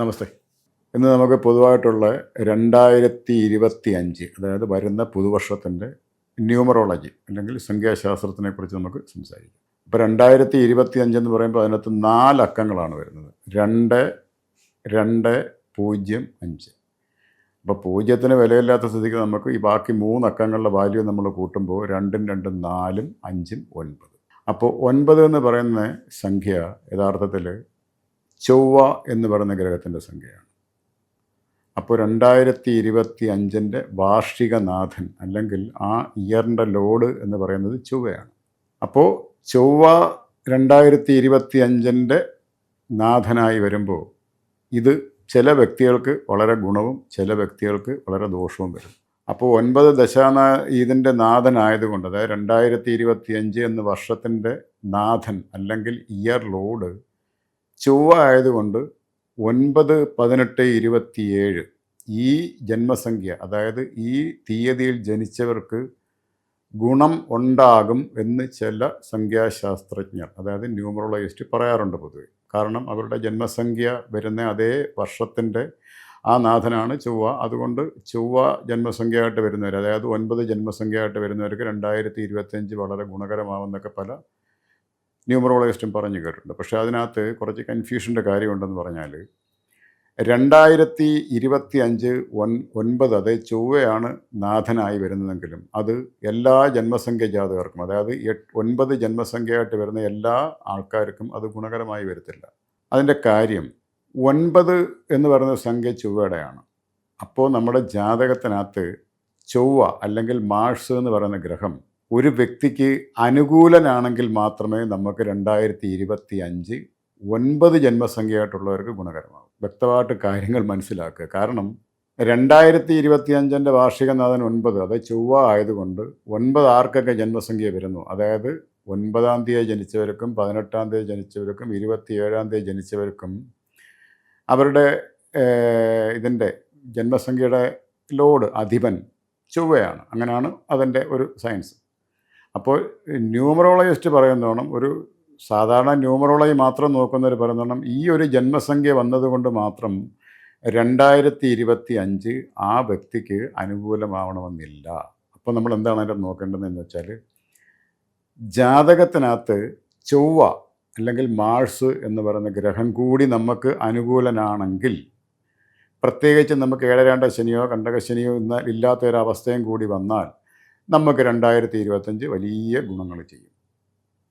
നമസ്തേ. ഇന്ന് നമുക്ക് പൊതുവായിട്ടുള്ള രണ്ടായിരത്തി ഇരുപത്തി അഞ്ച് അതായത് വരുന്ന പുതുവർഷത്തിന്റെ ന്യൂമറോളജി അല്ലെങ്കിൽ സംഖ്യാശാസ്ത്രത്തിനെ കുറിച്ച് നമുക്ക് സംസാരിക്കാം. ഇപ്പോൾ രണ്ടായിരത്തി ഇരുപത്തി അഞ്ച് എന്ന് പറയുമ്പോൾ അതിനകത്ത് നാല് അക്കങ്ങളാണ് വരുന്നത്. രണ്ട് രണ്ട് പൂജ്യം അഞ്ച്. അപ്പോൾ പൂജ്യത്തിന് വിലയില്ലാത്ത സ്ഥിതിക്ക് നമുക്ക് ഈ ബാക്കി മൂന്ന് അക്കങ്ങളുടെ വാല്യൂ നമ്മൾ കൂട്ടുമ്പോൾ രണ്ടും രണ്ടും നാലും അഞ്ചും ഒൻപത്. അപ്പോൾ ഒൻപത് എന്ന് പറയുന്ന സംഖ്യ യഥാർത്ഥത്തിൽ ചൊവ്വ എന്ന് പറയുന്ന ഗ്രഹത്തിന്റെ സംഖ്യയാണ്. അപ്പോൾ രണ്ടായിരത്തി ഇരുപത്തി അഞ്ചിന്റെ വാർഷികനാഥൻ അല്ലെങ്കിൽ ആ ഇയറിന്റെ ലോഡ് എന്ന് പറയുന്നത് ചൊവ്വയാണ്. അപ്പോൾ ചൊവ്വ രണ്ടായിരത്തി ഇരുപത്തി അഞ്ചിന്റെ നാഥനായി വരുമ്പോൾ ഇത് ചില വ്യക്തികൾക്ക് വളരെ ഗുണവും ചില വ്യക്തികൾക്ക് വളരെ ദോഷവും വരും. അപ്പോൾ ഒൻപത് ദശാനാ ഇതിന്റെ നാഥനായതുകൊണ്ട് അതായത് രണ്ടായിരത്തി ഇരുപത്തി അഞ്ച് എന്ന വർഷത്തിന്റെ നാഥൻ അല്ലെങ്കിൽ ഇയർ ലോഡ് ചൊവ്വ ആയതുകൊണ്ട് ഒൻപത് പതിനെട്ട് ഇരുപത്തിയേഴ് ഈ ജന്മസംഖ്യ അതായത് ഈ തീയതിയിൽ ജനിച്ചവർക്ക് ഗുണം ഉണ്ടാകും എന്ന് ചില സംഖ്യാശാസ്ത്രജ്ഞർ അതായത് ന്യൂമറോളജിസ്റ്റ് പറയാറുണ്ട് പൊതുവെ. കാരണം അവരുടെ ജന്മസംഖ്യ വരുന്ന അതേ വർഷത്തിന്റെ ആ നാഥനാണ് ചൊവ്വ. അതുകൊണ്ട് ചൊവ്വ ജന്മസംഖ്യയായിട്ട് വരുന്നവർ അതായത് ഒൻപത് ജന്മസംഖ്യയായിട്ട് വരുന്നവർക്ക് രണ്ടായിരത്തി ഇരുപത്തിയഞ്ച് വളരെ ഗുണകരമാവുന്നൊക്കെ പല ന്യൂമറോളജിസ്റ്റും പറഞ്ഞു കേട്ടിട്ടുണ്ട്. പക്ഷേ അതിനകത്ത് കുറച്ച് കൺഫ്യൂഷന്റെ കാര്യമുണ്ടെന്ന് പറഞ്ഞാൽ രണ്ടായിരത്തി ഇരുപത്തി അഞ്ച് ഒൻ ഒൻപത് അത് ചൊവ്വയാണ് നാഥനായി വരുന്നതെങ്കിലും അത് എല്ലാ ജന്മസംഖ്യ ജാതകർക്കും അതായത് എട്ട് ഒൻപത് ജന്മസംഖ്യയായിട്ട് വരുന്ന എല്ലാ ആൾക്കാർക്കും അത് ഗുണകരമായി വരത്തില്ല. അതിന്റെ കാര്യം ഒൻപത് എന്ന് പറയുന്ന സംഖ്യ ചൊവ്വയുടെയാണ്. അപ്പോൾ നമ്മുടെ ജാതകത്തിനകത്ത് ചൊവ്വ അല്ലെങ്കിൽ മാഴ്സ് എന്ന് പറയുന്ന ഗ്രഹം ഒരു വ്യക്തിക്ക് അനുകൂലനാണെങ്കിൽ മാത്രമേ നമുക്ക് രണ്ടായിരത്തി ഇരുപത്തി അഞ്ച് ഒൻപത് ജന്മസംഖ്യയായിട്ടുള്ളവർക്ക് ഗുണകരമാകും വ്യക്തമായിട്ട് കാര്യങ്ങൾ മനസ്സിലാക്കുക. കാരണം രണ്ടായിരത്തി ഇരുപത്തി അഞ്ചിന്റെ വാർഷികനാഥൻ ഒൻപത് അത് ചൊവ്വ ആയതുകൊണ്ട് ഒൻപത് ആർക്കൊക്കെ ജന്മസംഖ്യ വരുന്നു? അതായത് ഒൻപതാം തീയതി ജനിച്ചവർക്കും പതിനെട്ടാം തീയതി ജനിച്ചവർക്കും ഇരുപത്തിയേഴാം തീയതി ജനിച്ചവർക്കും അവരുടെ ഇതിന്റെ ജന്മസംഖ്യയുടെ ലോഡ് അധിപൻ ചൊവ്വയാണ്. അങ്ങനെയാണ് അതിന്റെ ഒരു സയൻസ്. അപ്പോൾ ന്യൂമറോളജിസ്റ്റ് പറയുന്നോണം ഒരു സാധാരണ ന്യൂമറോളജി മാത്രം നോക്കുന്നവർ പറയുന്നോണം ഈ ഒരു ജന്മസംഖ്യ വന്നതുകൊണ്ട് മാത്രം രണ്ടായിരത്തി ഇരുപത്തി അഞ്ച് ആ വ്യക്തിക്ക് അനുകൂലമാവണമെന്നില്ല. അപ്പോൾ നമ്മൾ എന്താണ് അതിന്റെ നോക്കേണ്ടതെന്ന് വെച്ചാൽ ജാതകത്തിനകത്ത് ചൊവ്വ അല്ലെങ്കിൽ മാഴ്സ് എന്ന് പറയുന്ന ഗ്രഹം കൂടി നമുക്ക് അനുകൂലനാണെങ്കിൽ പ്രത്യേകിച്ച് നമുക്ക് ഏഴരാണ്ട ശനിയോ കണ്ടകശനിയോ ഇന്ന ഇല്ലാത്ത ഒരവസ്ഥയും കൂടി വന്നാൽ നമുക്ക് രണ്ടായിരത്തി ഇരുപത്തഞ്ച് വലിയ ഗുണങ്ങൾ ചെയ്യും.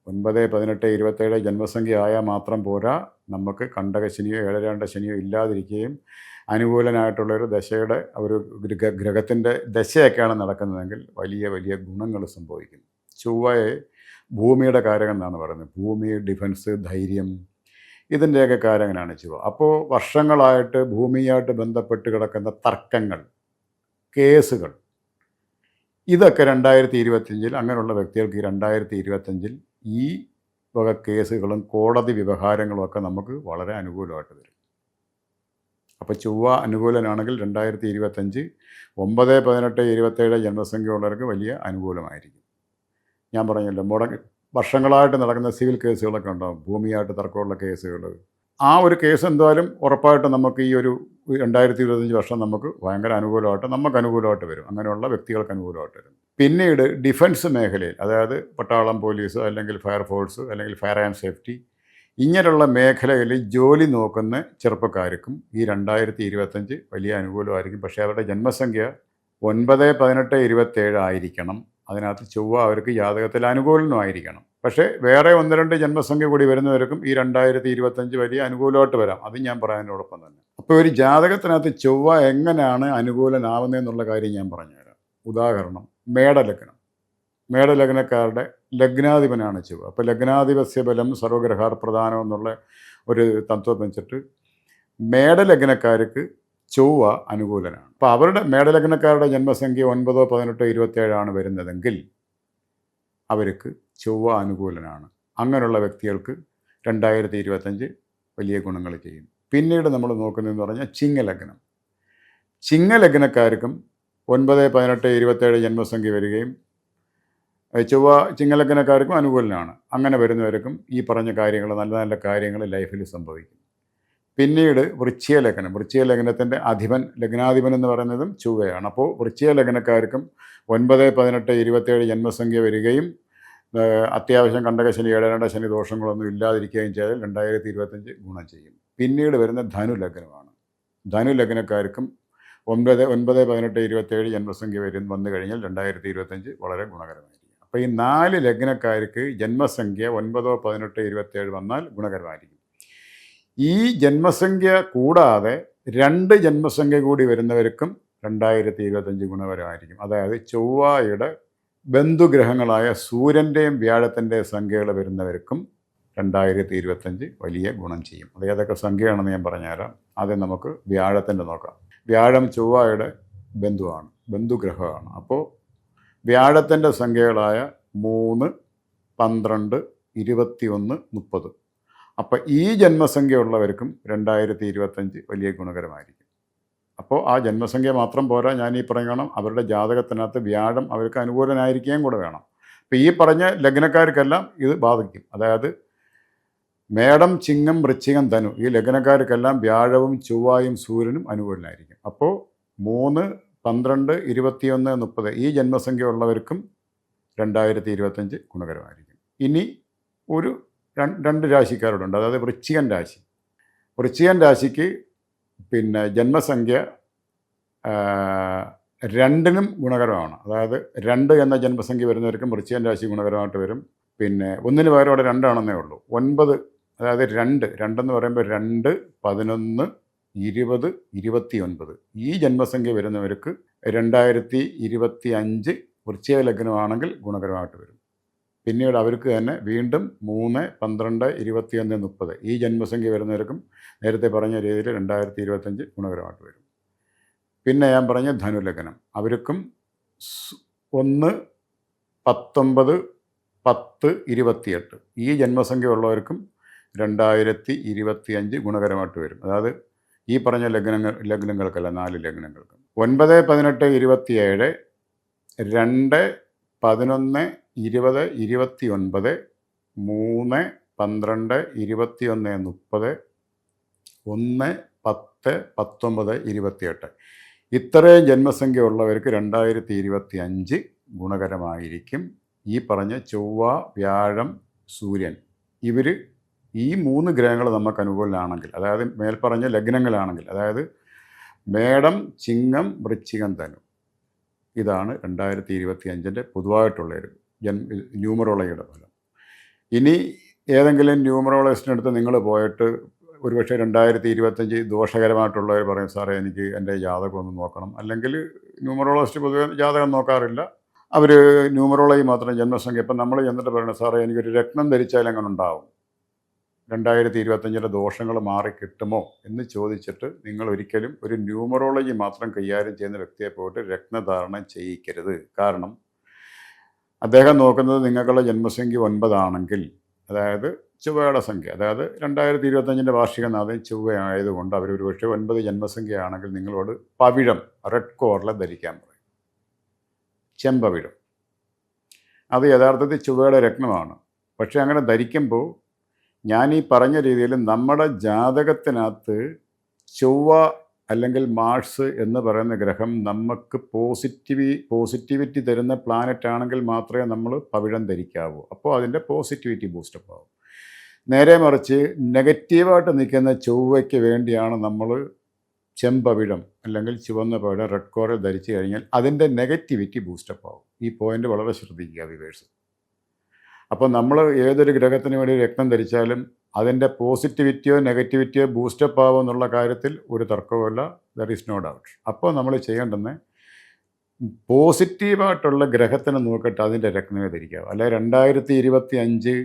ഒൻപത് പതിനെട്ട് ഇരുപത്തേഴ് ജന്മസംഖ്യ ആയാൽ മാത്രം പോരാ. നമുക്ക് കണ്ടകശനിയോ ഏഴരാണ്ട ശനിയോ ഇല്ലാതിരിക്കുകയും അനുകൂലനായിട്ടുള്ളൊരു ദശയുടെ ഒരു ഗ്രഹ ഗ്രഹത്തിന്റെ ദശയൊക്കെയാണ് നടക്കുന്നതെങ്കിൽ വലിയ വലിയ ഗുണങ്ങൾ സംഭവിക്കും. ചൊവ്വയെ ഭൂമിയുടെ കാരകം എന്നാണ് പറയുന്നത്. ഭൂമി ഡിഫൻസ് ധൈര്യം ഇതിന്റെയൊക്കെ കാരകനാണ് ചൊവ്വ. അപ്പോൾ വർഷങ്ങളായിട്ട് ഭൂമിയായിട്ട് ബന്ധപ്പെട്ട് കിടക്കുന്ന തർക്കങ്ങൾ കേസുകൾ ഇതൊക്കെ രണ്ടായിരത്തി ഇരുപത്തിയഞ്ചിൽ അങ്ങനെയുള്ള വ്യക്തികൾക്ക് രണ്ടായിരത്തി ഇരുപത്തഞ്ചിൽ ഈ വക കേസുകളും കോടതി വ്യവഹാരങ്ങളും ഒക്കെ നമുക്ക് വളരെ അനുകൂലമായിട്ട് വരും. അപ്പോൾ ചൊവ്വ അനുകൂലനാണെങ്കിൽ രണ്ടായിരത്തി ഇരുപത്തഞ്ച് ഒമ്പത് പതിനെട്ട് ഇരുപത്തേഴ് ജന്മസംഖ്യ ഉള്ളവർക്ക് വലിയ അനുകൂലമായിരിക്കും. ഞാൻ പറഞ്ഞല്ലോ മുടങ്ങി വർഷങ്ങളായിട്ട് നടക്കുന്ന സിവിൽ കേസുകളൊക്കെ ഉണ്ടാകും ഭൂമിയായിട്ട് തർക്കമുള്ള കേസുകൾ. ആ ഒരു കേസ് എന്തായാലും ഉറപ്പായിട്ട് നമുക്ക് ഈ ഒരു രണ്ടായിരത്തി ഇരുപത്തഞ്ച് വർഷം നമുക്ക് ഭയങ്കര അനുകൂലമായിട്ട് നമുക്ക് അനുകൂലമായിട്ട് വരും. അങ്ങനെയുള്ള വ്യക്തികൾക്ക് അനുകൂലമായിട്ട് വരും. പിന്നീട് ഡിഫൻസ് മേഖലയിൽ അതായത് പട്ടാളം പോലീസ് അല്ലെങ്കിൽ ഫയർഫോഴ്സ് അല്ലെങ്കിൽ ഫയർ ആൻഡ് സേഫ്റ്റി ഇങ്ങനെയുള്ള മേഖലയിൽ ജോലി നോക്കുന്ന ചെറുപ്പക്കാർക്കും ഈ രണ്ടായിരത്തി ഇരുപത്തഞ്ച് വലിയ അനുകൂലമായിരിക്കും. പക്ഷേ അവരുടെ ജന്മസംഖ്യ ഒൻപത് പതിനെട്ട് ഇരുപത്തേഴ് ആയിരിക്കണം. അതിനകത്ത് ചൊവ്വ അവർക്ക് ജാതകത്തിൽ അനുകൂലമായിരിക്കണം. പക്ഷേ വേറെ ഒന്ന് രണ്ട് ജന്മസംഖ്യ കൂടി വരുന്നവർക്കും ഈ രണ്ടായിരത്തി ഇരുപത്തഞ്ച് വലിയ അനുകൂലമായിട്ട് വരാം. അത് ഞാൻ പറയാനോടൊപ്പം തന്നെ. അപ്പോൾ ഒരു ജാതകത്തിനകത്ത് ചൊവ്വ എങ്ങനെയാണ് അനുകൂലനാവുന്നതെന്നുള്ള കാര്യം ഞാൻ പറഞ്ഞുതരാം ഉദാഹരണം മേടലഗ്നം. മേടലഗ്നക്കാരുടെ ലഗ്നാധിപനാണ് ചൊവ്വ. അപ്പോൾ ലഗ്നാധിപസ്യ ബലം സർവഗ്രഹാർ പ്രധാനം എന്നുള്ള ഒരു തത്വം വെച്ചിട്ട് മേടലഗ്നക്കാർക്ക് ചൊവ്വ അനുകൂലനാണ്. അപ്പോൾ അവരുടെ മേടലഗ്നക്കാരുടെ ജന്മസംഖ്യ ഒൻപതോ പതിനെട്ടോ ഇരുപത്തേഴാണ് വരുന്നതെങ്കിൽ അവർക്ക് ചൊവ്വ അനുകൂലനാണ്. അങ്ങനെയുള്ള വ്യക്തികൾക്ക് രണ്ടായിരത്തി ഇരുപത്തഞ്ച് വലിയ ഗുണങ്ങൾ ചെയ്യും പിന്നീട് നമ്മൾ നോക്കുന്നതെന്ന് പറഞ്ഞാൽ ചിങ്ങലഗ്നം. ചിങ്ങലഗ്നക്കാർക്കും ഒൻപത് പതിനെട്ട് ഇരുപത്തേഴ് ജന്മസംഖ്യ വരികയും ചൊവ്വ ചിങ്ങലഗ്നക്കാർക്കും അനുകൂലനാണ്. അങ്ങനെ വരുന്നവർക്കും ഈ പറഞ്ഞ കാര്യങ്ങൾ നല്ല നല്ല കാര്യങ്ങൾ ലൈഫിൽ സംഭവിക്കും. പിന്നീട് വൃശ്ചിക ലഗ്നം വൃശ്ചിക ലഗ്നത്തിന്റെ അധിപൻ ലഗ്നാധിപൻ എന്ന് പറയുന്നതും ചൊവ്വയാണ്. അപ്പോൾ വൃശ്ചിക ലഗ്നക്കാർക്കും ഒൻപത് പതിനെട്ട് ഇരുപത്തേഴ് ജന്മസംഖ്യ വരികയും അത്യാവശ്യം കണ്ടകശനി ഏഴരണ്ട ശനി ദോഷങ്ങളൊന്നും ഇല്ലാതിരിക്കുകയും ചെയ്താൽ രണ്ടായിരത്തി ഇരുപത്തഞ്ച് ഗുണം ചെയ്യും. പിന്നീട് വരുന്ന ധനു ലഗ്നമാണ്. ധനു ലഗ്നക്കാർക്കും ഒൻപത് ഒൻപത് പതിനെട്ട് ഇരുപത്തേഴ് ജന്മസംഖ്യ വരും വന്നു കഴിഞ്ഞാൽ രണ്ടായിരത്തി ഇരുപത്തഞ്ച് വളരെ ഗുണകരമായിരിക്കും. അപ്പോൾ ഈ നാല് ലഗ്നക്കാർക്ക് ജന്മസംഖ്യ ഒൻപതോ പതിനെട്ട് ഇരുപത്തേഴ് വന്നാൽ ഗുണകരമായിരിക്കും. ഈ ജന്മസംഖ്യ കൂടാതെ രണ്ട് ജന്മസംഖ്യ കൂടി വരുന്നവർക്കും രണ്ടായിരത്തി ഇരുപത്തഞ്ച് ഗുണകരമായിരിക്കും. അതായത് ചൊവ്വായുടെ ബന്ധുഗ്രഹങ്ങളായ സൂര്യന്റെയും വ്യാഴത്തിന്റെയും സംഖ്യകൾ വരുന്നവർക്കും രണ്ടായിരത്തി ഇരുപത്തഞ്ച് വലിയ ഗുണം ചെയ്യും. അത് ഏതൊക്കെ സംഖ്യയാണെന്ന് ഞാൻ പറഞ്ഞുതരാം. ആദ്യം നമുക്ക് വ്യാഴത്തിന്റെ നോക്കാം. വ്യാഴം ചൊവ്വയുടെ ബന്ധുവാണ് ബന്ധുഗ്രഹമാണ്. അപ്പോൾ വ്യാഴത്തിന്റെ സംഖ്യകളായ മൂന്ന് പന്ത്രണ്ട് ഇരുപത്തിയൊന്ന് മുപ്പത്. അപ്പോൾ ഈ ജന്മസംഖ്യ ഉള്ളവർക്കും രണ്ടായിരത്തി ഇരുപത്തഞ്ച് വലിയ ഗുണകരമായിരിക്കും. അപ്പോൾ ആ ജന്മസംഖ്യ മാത്രം പോരാ ഞാൻ ഈ പറയണം അവരുടെ ജാതകത്തിനകത്ത് വ്യാഴം അവർക്ക് അനുകൂലനായിരിക്കുകയും കൂടെ വേണം. അപ്പോൾ ഈ പറഞ്ഞ ലഗ്നക്കാർക്കെല്ലാം ഇത് ബാധിക്കും. അതായത് മേടം ചിങ്ങം വൃശ്ചികം ധനു ഈ ലഗ്നക്കാർക്കെല്ലാം വ്യാഴവും ചൊവ്വായും സൂര്യനും അനുകൂലനായിരിക്കും. അപ്പോൾ മൂന്ന് പന്ത്രണ്ട് ഇരുപത്തിയൊന്ന് മുപ്പത് ഈ ജന്മസംഖ്യ ഉള്ളവർക്കും രണ്ടായിരത്തി ഇരുപത്തഞ്ച് ഗുണകരമായിരിക്കും. ഇനി ഒരു രണ്ട് രാശിക്കാരോടുണ്ട്. അതായത് വൃശ്ചികൻ രാശി. വൃശ്ചികൻ രാശിക്ക് പിന്നെ ജന്മസംഖ്യ രണ്ടിനും ഗുണകരമാണ്. അതായത് രണ്ട് എന്ന ജന്മസംഖ്യ വരുന്നവർക്കും വൃശ്ചികൻ രാശി ഗുണകരമായിട്ട് വരും. പിന്നെ ഒന്നിന് പകരം അവിടെ രണ്ടാണെന്നേ ഉള്ളൂ. ഒൻപത് അതായത് രണ്ട് രണ്ടെന്ന് പറയുമ്പോൾ രണ്ട് പതിനൊന്ന് ഇരുപത് ഇരുപത്തി ഒൻപത് ഈ ജന്മസംഖ്യ വരുന്നവർക്ക് രണ്ടായിരത്തി ഇരുപത്തി അഞ്ച് വൃശ്ചിക ലഗ്നമാണെങ്കിൽ ഗുണകരമായിട്ട് വരും. പിന്നീട് അവർക്ക് തന്നെ വീണ്ടും മൂന്ന് പന്ത്രണ്ട് ഇരുപത്തിയൊന്ന് മുപ്പത്. ഈ ജന്മസംഖ്യ വരുന്നവർക്കും നേരത്തെ പറഞ്ഞ രീതിയിൽ രണ്ടായിരത്തി ഇരുപത്തഞ്ച് ഗുണകരമായിട്ട് വരും. പിന്നെ ഞാൻ പറഞ്ഞ ധനുലഗ്നം. അവർക്കും ഒന്ന് പത്തൊമ്പത് പത്ത് ഇരുപത്തിയെട്ട്. ഈ ജന്മസംഖ്യ ഉള്ളവർക്കും രണ്ടായിരത്തി ഇരുപത്തി അഞ്ച് ഗുണകരമായിട്ട് വരും. അതായത് ഈ പറഞ്ഞ ലഗ്നങ്ങൾ ലഗ്നങ്ങൾക്കല്ല നാല് ലഗ്നങ്ങൾക്ക്. ഒൻപത് പതിനെട്ട് ഇരുപത്തിയേഴ് രണ്ട് പതിനൊന്ന് ഇരുപത് ഇരുപത്തി ഒൻപത് മൂന്ന് പന്ത്രണ്ട് ഇരുപത്തിയൊന്ന് മുപ്പത് ഒന്ന് പത്ത് പത്തൊമ്പത് ഇരുപത്തിയെട്ട്. ഇത്രയും ജന്മസംഖ്യ ഉള്ളവർക്ക് രണ്ടായിരത്തി ഇരുപത്തി അഞ്ച് ഗുണകരമായിരിക്കും ഈ പറഞ്ഞ ചൊവ്വ വ്യാഴം സൂര്യൻ. ഇവർ ഈ മൂന്ന് ഗ്രഹങ്ങൾ നമുക്ക് അനുകൂലമാണെങ്കിൽ അതായത് മേൽപ്പറഞ്ഞ ലഗ്നങ്ങളാണെങ്കിൽ അതായത് മേടം ചിങ്ങം വൃശ്ചികം തനു ഇതാണ് രണ്ടായിരത്തി ഇരുപത്തി അഞ്ചിന്റെ പൊതുവായിട്ടുള്ള ഒരു ജൻ ന്യൂമറോളജിയുടെ ഫലം. ഇനി ഏതെങ്കിലും ന്യൂമറോളജിസ്റ്റിനടുത്ത് നിങ്ങൾ പോയിട്ട് ഒരുപക്ഷെ രണ്ടായിരത്തി ഇരുപത്തഞ്ച് ദോഷകരമായിട്ടുള്ളവർ പറയും സാറേ എനിക്ക് എന്റെ ജാതകം ഒന്ന് നോക്കണം. അല്ലെങ്കിൽ ന്യൂമറോളജിസ്റ്റ് പൊതുവെ ജാതകം നോക്കാറില്ല. അവർ ന്യൂമറോളജി മാത്രം ജന്മസംഖ്യ. ഇപ്പം നമ്മൾ ചെന്നിട്ട് പറയണം സാറേ എനിക്കൊരു രത്നം ധരിച്ചാൽ എങ്ങനെ ഉണ്ടാവും? രണ്ടായിരത്തി ഇരുപത്തഞ്ചിലെ ദോഷങ്ങൾ മാറി കിട്ടുമോ എന്ന് ചോദിച്ചിട്ട് നിങ്ങൾ ഒരിക്കലും ഒരു ന്യൂമറോളജി മാത്രം കൈകാര്യം ചെയ്യുന്ന വ്യക്തിയെ പോയിട്ട് രക്തധാരണ ചെയ്യിക്കരുത്. കാരണം അദ്ദേഹം നോക്കുന്നത് നിങ്ങൾക്കുള്ള ജന്മസംഖ്യ ഒൻപതാണെങ്കിൽ അതായത് ചൊവ്വയുടെ സംഖ്യ അതായത് രണ്ടായിരത്തി ഇരുപത്തഞ്ചിന്റെ വാർഷിക നാഥൻ ചൊവ്വ ആയതുകൊണ്ട് അവർ ഒരു പക്ഷേ ഒൻപത് ജന്മസംഖ്യയാണെങ്കിൽ നിങ്ങളോട് പവിഴം റെഡ് കോറിൽ ധരിക്കാൻ പറയും. ചെമ്പവിഴം. അത് യഥാർത്ഥത്തിൽ ചൊവ്വയുടെ രത്നമാണ്. പക്ഷേ അങ്ങനെ ധരിക്കുമ്പോൾ ഞാൻ ഈ പറഞ്ഞ രീതിയിൽ നമ്മുടെ ജാതകത്തിനകത്ത് ചൊവ്വ അല്ലെങ്കിൽ മാർസ് എന്ന് പറയുന്ന ഗ്രഹം നമുക്ക് പോസിറ്റിവി പോസിറ്റിവിറ്റി തരുന്ന പ്ലാനറ്റ് ആണെങ്കിൽ മാത്രമേ നമ്മൾ പവിഴം ധരിക്കാവൂ. അപ്പോൾ അതിന്റെ പോസിറ്റിവിറ്റി ബൂസ്റ്റപ്പ് ആവും. നേരെ മറിച്ച് നെഗറ്റീവായിട്ട് നിൽക്കുന്ന ചൊവ്വയ്ക്ക് വേണ്ടിയാണ് നമ്മൾ ചെമ്പവിഴം അല്ലെങ്കിൽ ചുവന്ന പവിഴം റെഡ് കോറൽ ധരിച്ചു കഴിഞ്ഞാൽ അതിന്റെ നെഗറ്റിവിറ്റി ബൂസ്റ്റപ്പ് ആവും. ഈ പോയിന്റ് വളരെ ശ്രദ്ധിക്കുക വിവേഴ്സ് അപ്പോൾ നമ്മൾ ഏതൊരു ഗ്രഹത്തിന് വേണ്ടി രക്തം ധരിച്ചാലും അതിന്റെ പോസിറ്റിവിറ്റിയോ നെഗറ്റിവിറ്റിയോ ബൂസ്റ്റപ്പ് ആവോ എന്നുള്ള കാര്യത്തിൽ ഒരു തർക്കവുമില്ല. ദർ ഈസ് നോ ഡൗട്ട് അപ്പോൾ നമ്മൾ ചെയ്യേണ്ടത് പോസിറ്റീവായിട്ടുള്ള ഗ്രഹത്തിനെ നോക്കിയിട്ട് അതിന്റെ രക്തമേ ധരിക്കുക അല്ലെ രണ്ടായിരത്തി ഇരുപത്തി അഞ്ച്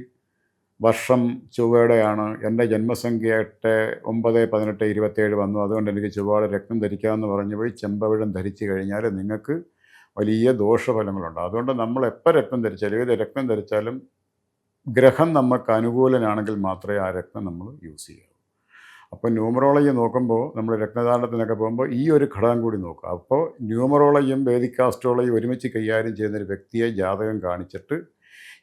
വർഷം ചൊവ്വയുടെയാണ് എന്റെ ജന്മസംഖ്യ എട്ട് ഒമ്പത് പതിനെട്ട് ഇരുപത്തേഴ് വന്നു. അതുകൊണ്ട് എനിക്ക് ചൊവ്വയുടെ രക്തം ധരിക്കാമെന്ന് പറഞ്ഞു പോയി ചെമ്പവിഴം ധരിച്ചു കഴിഞ്ഞാൽ നിങ്ങൾക്ക് വലിയ ദോഷഫലങ്ങളുണ്ട്. അതുകൊണ്ട് നമ്മൾ എപ്പോൾ രക്തം ധരിച്ചാലും ഏത് രക്തം ധരിച്ചാലും ഗ്രഹം നമുക്ക് അനുകൂലനാണെങ്കിൽ മാത്രമേ ആ രക്തം നമ്മൾ യൂസ് ചെയ്യാവൂ. അപ്പോൾ ന്യൂമറോളജി നോക്കുമ്പോൾ നമ്മൾ രക്തദാനത്തിനൊക്കെ പോകുമ്പോൾ ഈ ഒരു ഘടകം കൂടി നോക്കുക. അപ്പോൾ ന്യൂമറോളജിയും വേദിക് ഒരുമിച്ച് കൈകാര്യം ചെയ്യുന്ന ഒരു വ്യക്തിയെ ജാതകം കാണിച്ചിട്ട്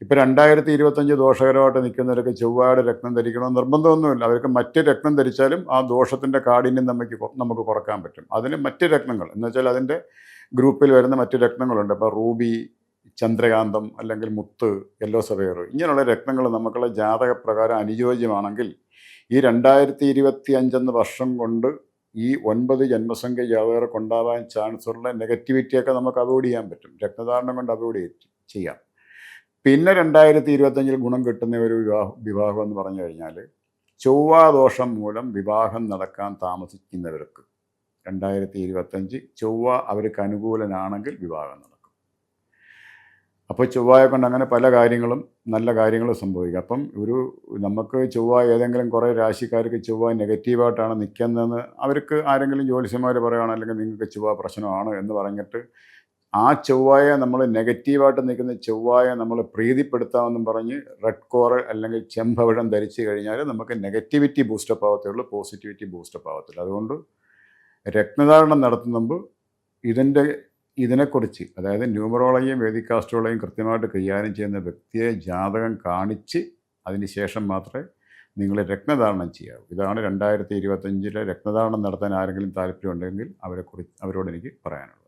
ഇപ്പോൾ രണ്ടായിരത്തി ഇരുപത്തഞ്ച് ദോഷകരമായിട്ട് നിൽക്കുന്നവരൊക്കെ ചൊവ്വയുടെ രക്തം ധരിക്കണമെന്ന് നിർബന്ധമൊന്നുമില്ല. അവർക്ക് മറ്റ് രക്തം ധരിച്ചാലും ആ ദോഷത്തിന്റെ കാഠിന്യം നമുക്ക് നമുക്ക് കുറയ്ക്കാൻ പറ്റും. അതിന് മറ്റ് രക്തങ്ങൾ എന്ന് വെച്ചാൽ അതിന്റെ ഗ്രൂപ്പിൽ വരുന്ന മറ്റു രത്നങ്ങളുണ്ട്. ഇപ്പോൾ റൂബി ചന്ദ്രകാന്തം അല്ലെങ്കിൽ മുത്ത് യെല്ലോ സഫയർ ഇങ്ങനെയുള്ള രത്നങ്ങൾ നമുക്കുള്ള ജാതകപ്രകാരം അനുയോജ്യമാണെങ്കിൽ ഈ രണ്ടായിരത്തി ഇരുപത്തി അഞ്ചെന്ന വർഷം കൊണ്ട് ഈ ഒൻപത് ജന്മസംഖ്യ ജാതകർക്ക് ഉണ്ടാവാൻ ചാൻസ് ഉള്ള നെഗറ്റിവിറ്റിയൊക്കെ നമുക്ക് അവോയ്ഡ് ചെയ്യാൻ പറ്റും. രക്തധാരണം കൊണ്ട് അവോയ്ഡ് ചെയ്യാം. പിന്നെ രണ്ടായിരത്തി ഇരുപത്തഞ്ചിൽ ഗുണം കിട്ടുന്ന ഒരു വിവാഹം എന്ന് പറഞ്ഞു കഴിഞ്ഞാൽ ചൊവ്വാദോഷം മൂലം വിവാഹം നടക്കാൻ താമസിക്കുന്നവർക്ക് രണ്ടായിരത്തി ഇരുപത്തഞ്ച് ചൊവ്വ അവർക്ക് അനുകൂലനാണെങ്കിൽ വിവാഹം നടക്കും. അപ്പോൾ ചൊവ്വയെ കൊണ്ട് അങ്ങനെ പല കാര്യങ്ങളും നല്ല കാര്യങ്ങളും സംഭവിക്കും. അപ്പം ഒരു നമുക്ക് ചൊവ്വ ഏതെങ്കിലും കുറേ രാശിക്കാർക്ക് ചൊവ്വ നെഗറ്റീവായിട്ടാണ് നിൽക്കുന്നതെന്ന് അവർക്ക് ആരെങ്കിലും ജ്യോതിഷന്മാർ പറയുകയാണ് അല്ലെങ്കിൽ നിങ്ങൾക്ക് ചൊവ്വ പ്രശ്നമാണ് എന്ന് പറഞ്ഞിട്ട് ആ ചൊവ്വയെ നമ്മൾ നെഗറ്റീവായിട്ട് നിൽക്കുന്ന ചൊവ്വയെ നമ്മൾ പ്രീതിപ്പെടുത്താമെന്നും പറഞ്ഞ് റെഡ് കോർ അല്ലെങ്കിൽ ചെമ്പവിഴം ധരിച്ചു കഴിഞ്ഞാൽ നമുക്ക് നെഗറ്റിവിറ്റി ബൂസ്റ്റപ്പ് ആവത്തേ ഉള്ളൂ പോസിറ്റിവിറ്റി ബൂസ്റ്റപ്പ് ആവത്തില്ല. അതുകൊണ്ട് രത്നധാരണം നടത്തുമ്പോൾ ഇതിന്റെ ഇതിനെക്കുറിച്ച് അതായത് ന്യൂമറോളജിയും വേദിക് ആസ്ട്രോളജിയും കൃത്യമായിട്ട് കൈകാര്യം ചെയ്യുന്ന വ്യക്തിയെ ജാതകം കാണിച്ച് അതിന് ശേഷം മാത്രമേ നിങ്ങൾ രക്തധാരണം ചെയ്യാവൂ. ഇതാണ് രണ്ടായിരത്തി ഇരുപത്തഞ്ചിലെ രക്തധാരണം നടത്താൻ ആരെങ്കിലും താല്പര്യമുണ്ടെങ്കിൽ അവരെക്കുറിച്ച് അവരോട് എനിക്ക് പറയാനുള്ളത്.